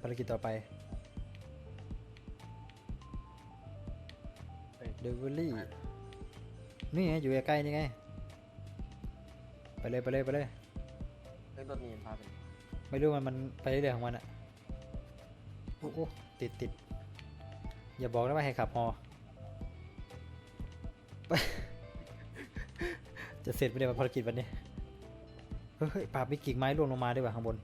ภารกิจต่อไปเฮ้ยเดลิเวอรี่นี่ไงอยู่ใกล้ๆนี่ไง ไปเลยไปเลยไปเลย เฮ้ยรถมีนพาไปไม่รู้มันมันไปเรื่อยๆของมันอะโอ้โหติดติดอย่าบอกนะว่าให้ขับฮอไปจะเสร็จไม่ได้ภารกิจวันนี้ เฮ้ยเฮ้ยปราบมีกิ่งไม้ร่วงลงมาด้วยว่ะข้างบน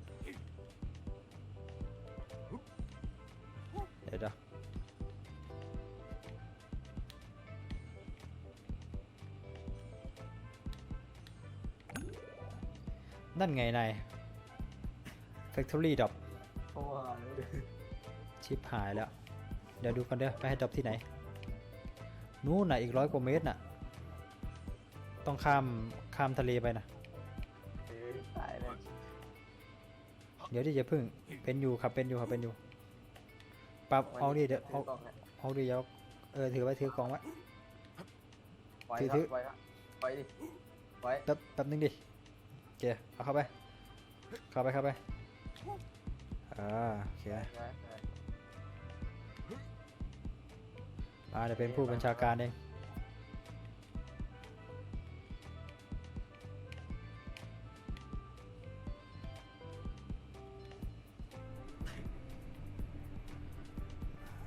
นั่นไงนาย Factory ดรอปเพราะว่าชิปหายแล้ว เดี๋ยวดูกันเด้อไปให้ดรอปที่ไหน นู้นน่ะอีกร้อยกว่าเมตรน่ะ ต้องข้ามข้ามทะเลไปนะเฮ้ยตายเลยเดี๋ยวที่จะพึ่ง เป็นอยู่ครับเป็นอยู่ครับเป็นอยู่ ปรับเอาดิเดี๋ยวเอาถืกล้องให้เอาดิเดี๋ยวเออถือไว้ถือกองไว้ ไว้ถืคอรับไว้ครับไว้ดิไว้ แป๊บแป๊บนึงดิโอ เคเอาเข้าไป เข้าไปเข้าไปอ่าโอเคอ่าเดี๋ยวเป็นผู้บัญชาการเอง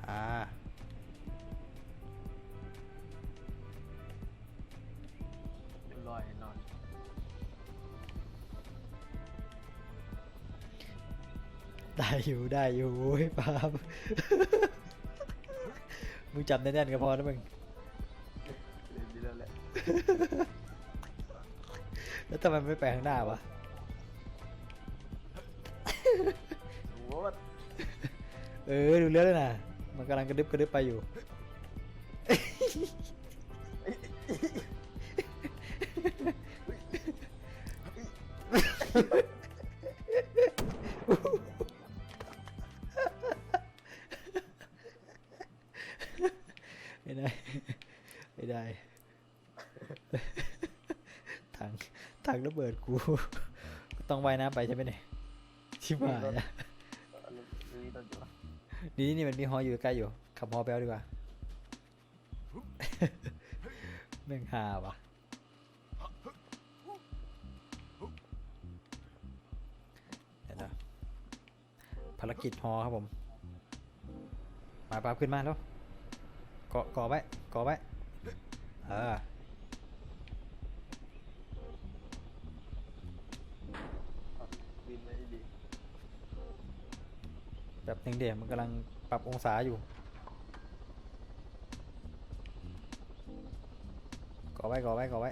อ่า ได้อยู่ได้อยู่โอ้ยปาบมึงจับแน่นๆก็พอนะมึงเรียนดีแล้วแหละแล้วทำไมไม่ไปข้างหน้าวะโอ้โหเออดูเรื่องเลยนะมันกำลังกระดึบกระดึบไปอยู่ ถังระเบิดกู ต้องว่ายน้ำไปใช่ไหมเนี่ย ชิบหายนะนี่นี่มันมีฮออยู่ใกล้อยู่ ขับฮอแปลดีกว่าแม่งฮาวะเดี๋ยวนะภารกิจฮอครับผม มาปาบขึ้นมาแล้วเกาะเกาะไว้เกาะไว้ เออ แบบหนึ่งเดียวมันกำลังปรับองศาอยู่กาะไว้กาะไว้กาะไว้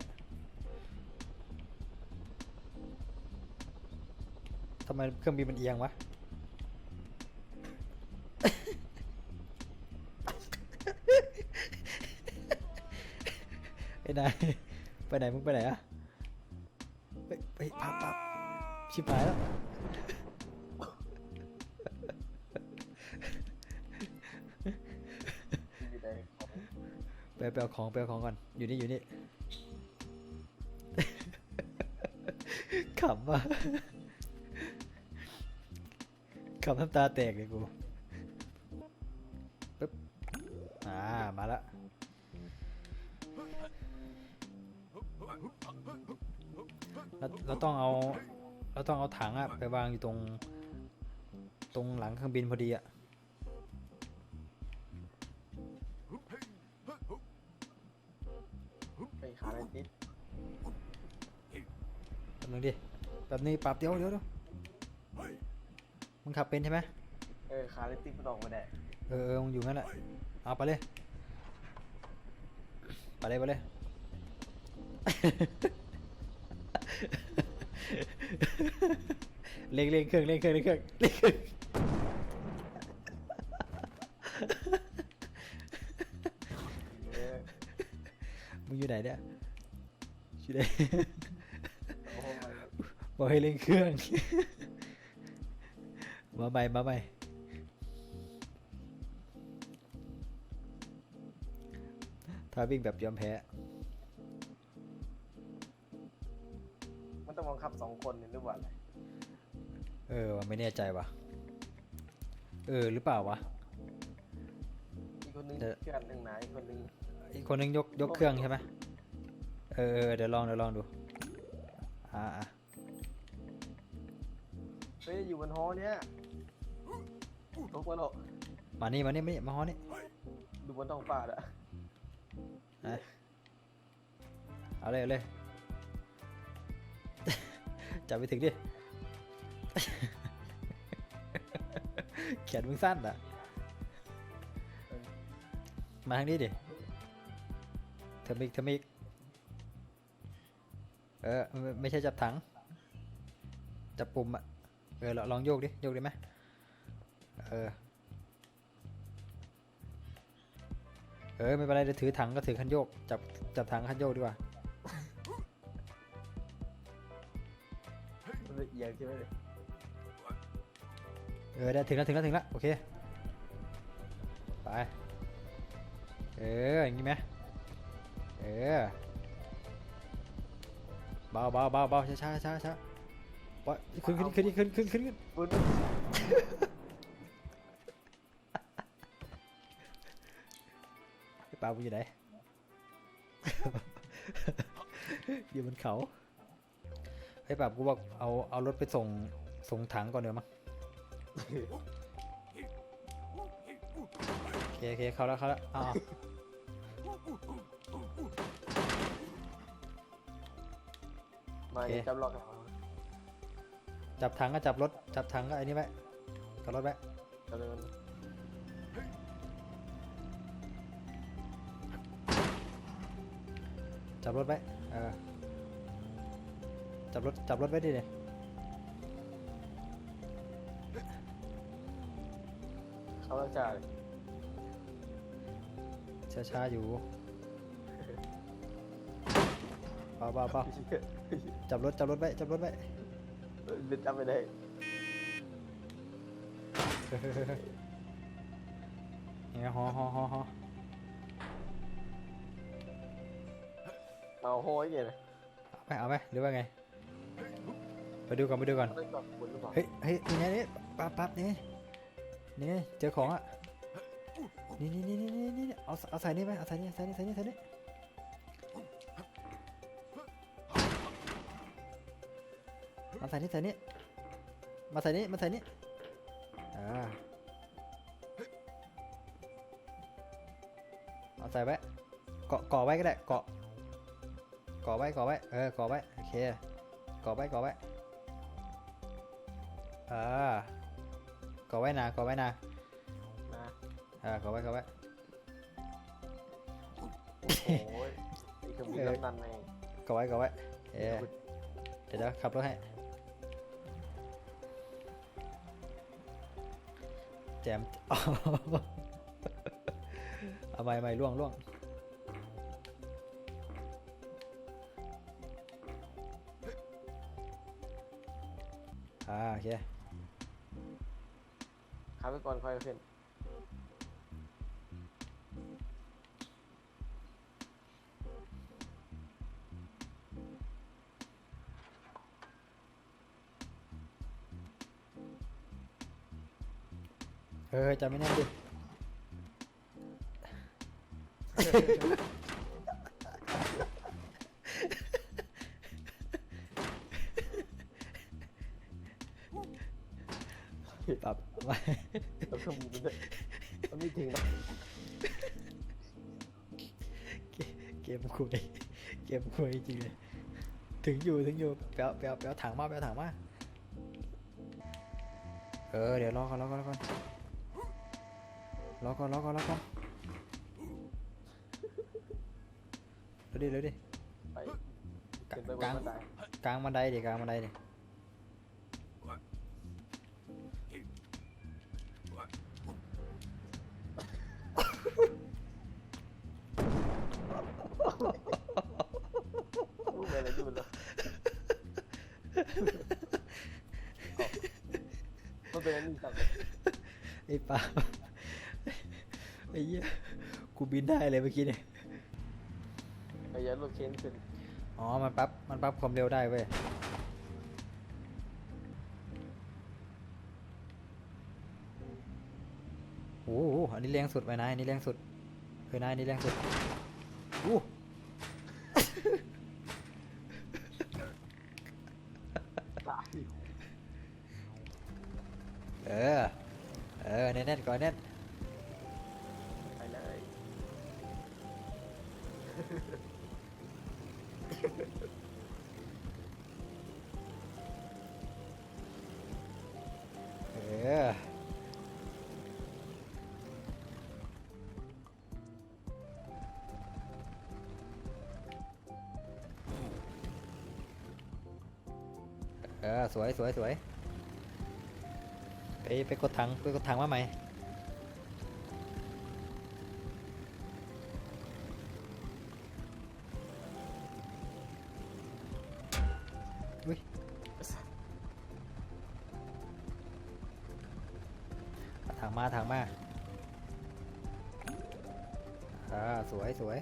ทำไมเครื่องบินมันเอียงวะไอ้นายไปไหนมึงไปไหนอะไปไปพับพับชิบหายแล้ว ไปเอาของไปเอาของก่อน อยู่นี่อยู่นี่ขำว่ะขำน้ำตาแตกเลยกูปึ๊บอ่า มาละเราเราต้องเอา เราต้องเอาถังอะไปวางอยู่ตรง ตรงหลังเครื่องบินพอดีอะ ไปขาเป็นติดแป๊บนึงดิแป๊บนึงปรับเดี๋ยวเดี๋ยวเดี๋ยวมึงขับเป็นใช่ไหมเออขาเป็นติดมันออกมาได้เออเออมึงอยู่งั้นแหละเอาไปเลยไปเลยไปเลยเร่งเร่งเครื่องเร่งเครื่องเร่งเครื่องเร่งเครื่องเออมึงอยู่ไหนเนี่ย อยู่ไหนโอ้โหมันบอกให้เร่งเครื่อง มาใหม่มาใหม่ถ้าวิ่งแบบยอมแพ้ มันต้องบังคับสองคนเนี่ยหรือว่าอะไรเออว่ะไม่แน่ใจว่ะ เออหรือเปล่าวะ อีกคนนึงเดี๋ยวเชื่อนหนึ่งนะอีกคนนึงอีกคนนึงยกยกเครื่องใช่ไหม เออเออเดี๋ยวลองเดี๋ยวลองดู อ่าอะเฮ้ยอยู่บนหอเนี้ยตกมาหรอกมานี่มานี่มานี่มาฮอนี่ดูบนท้องฟ้าอะอะเอาเลยเอาเลย จับไปถึงดิแขนมึงสั้นอะ มาทางนี้ดิเทอร์มิกเทอร์มิก เออไม่ไม่ใช่จับถัง จับปุ่มอะเออลองลองโยกดิ โยกได้ไหมเออ เออ ไม่เป็นไรเดี๋ยวถือถังก็ถือคันโยก จับ จับถังคันโยกดีกว่ามันละเอียดใช่ไหมเนี่ยเออได้ถึงแล้วถึงแล้วถึงแล้วโอเค ไป เออ อย่างงี้ไหมเออ เบาเบาเบาเบาช้าช้าช้าช้าปล่อยขึ้นขึ้นขึ้นขึ้นขึ้นขึ้นขึ้นบนไอ้ปลามึงอยู่ไหน อยู่บนเขาไอ้ปลากูบอกเอาเอารถไปส่งส่งถังก่อนเดี๋ยวมั้งโอเคโอเคเข้าแล้วเข้าแล้วอ้าว มาเดี๋ยวจับล็อกเอาจับถังก็จับรถ จับถังก็ไอ้นี่ไว้กับรถไว้จับเลยมันจับรถไว้เออจับรถ จับรถไว้ดิเนี่ยเขาต้องจ่ายช้าช้าๆอยู่ เบาเบาเบาจับรถจับรถไว้จับรถไว้เป็นจำไม่ได้ยังไงฮอฮอฮอฮอเอาโห้ยเงี้ยนะเอาไหมเอาไหมหรือว่าไง ไปดูก่อนไปดูก่อนต้องจอดบนหรือเปล่าเฮ้ยเฮ้ยนี่ไงนี่ปั๊บปั๊บนี่ นี่เจอของอะ นี่นี่นี่นี่นี่นี่เอาเอาใส่นี่ไหมเอาใส่นี่ใส่นี่ใส่นี่ใส่นี่ มาใส่นี่ใส่นี่มาใส่นี่มาใส่นี่อ่าเอาใส่ไว้เกาะเกาะไว้ก็ได้เกาะเกาะไว้เกาะไว้เออเกาะไว้โอเคเกาะไว้เกาะไว้อ่าก่อไว้นาก่อไว้นานะอ่าก่อไว้ก่อไว้โอ้โหไอ้เครื่องบินลำนันเองก่อไว้ก่อไว้เอ๊ะเดี๋ยวเดี๋ยวขับรถให้ จมเอาไม่ไม่ล่วงล่วงอ่าโอเคขับไปก่อนค่อยขึ้น ออจำไม่แน่นดิ ปรับไว้แล้วเครื่องบินด้วยมันไม่ถึงหรอกเกมคุยเกมคุยจริงเลย ถึงอยู่ถึงอยู่แปลวแปลวแปลวถังมาแปลวถังมา เออ เดี๋ยวรอก่อนรอก่อนรอก่อน รอก่อนรอก่อนรอก่อนเร็วดิเร็วดิไปขึ้นไปบนบันไดกลางบันไดดิกลางบันไดดิรู้ไหมอะไรอยู่แล้วมันเป็นอันนี้สั่งเลยไอ้ปา ไอ้เหี้ยกูบินได้เลยเมื่อกี้เนี่ยไอ้ยันรถเข็นขึ้นอ๋อ มันปรับมันปรับความเร็วได้เว้ยเโอ้โหอันนี้แรงสุดไปนายอันนี้แรงสุดเฮ้ยนายอันนี้แรงสุดอู้ตายเออ เออแน่นๆก่อนแน่น เออเออ สวยสวยสวยไปไปกดถังไปกดถังมาใหม่ อุ้ยเอาถังมาถังมาอ่าสวยสวย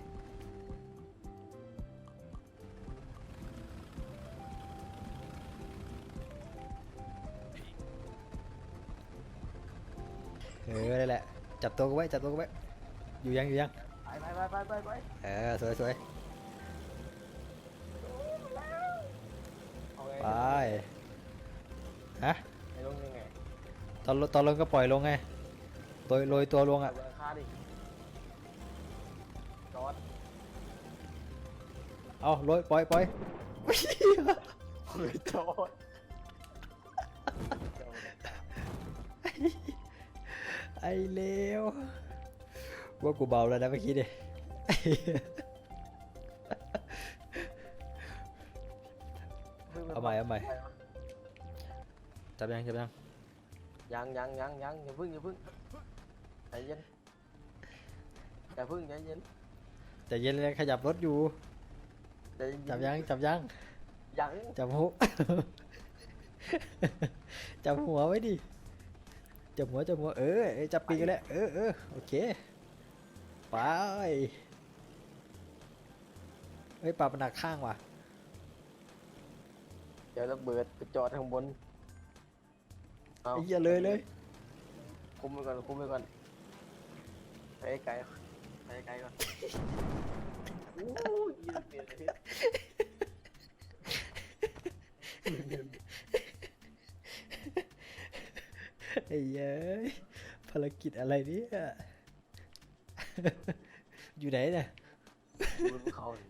เออได้แหละ จับตัวกูไว้ จับตัวกูไว้ อยู่ยัง อยู่ยัง ไปไปไปไปไปไปเออ สวยสวย ไงไปฮะไอ้ลงยังไงตอนลงตอนลงก็ปล่อยลงไงโรยโรยตัวลงเอาอะราคาดิจอดเอาโรยปล่อยปล่อยเฮ้ยจอดไอ้เลวว่ากูเบาแล้วนะเมื่อกี้ดิ ใหม่เอาใหม่จับยังจับยังยังยังยังยังอย่าพึ่งอย่าพึ่งใจเย็นอย่าพึ่งใจเย็นใจเย็นเลยขยับรถอยู่ใจเย็นจับยังจับยังยังจับหัวจับหัวไว้ดิจับหัวจับหัวเออเออจับปีกกันแล้วเออเออโอเคไปเฮ้ยปรับมันหนักข้างว่ะ เดี๋ยวระเบิดไปจอดข้างบนเอาไอ้เหี้ยเลยเลยคุมไปก่อนคุมไปก่อนไปไกลไปไกลก่อนโอ้ยยืนเปลี่ยนเลยไอ้เย้ยภารกิจอะไรเนี่ยอยู่ไหนเนี่ย บนเขาเลย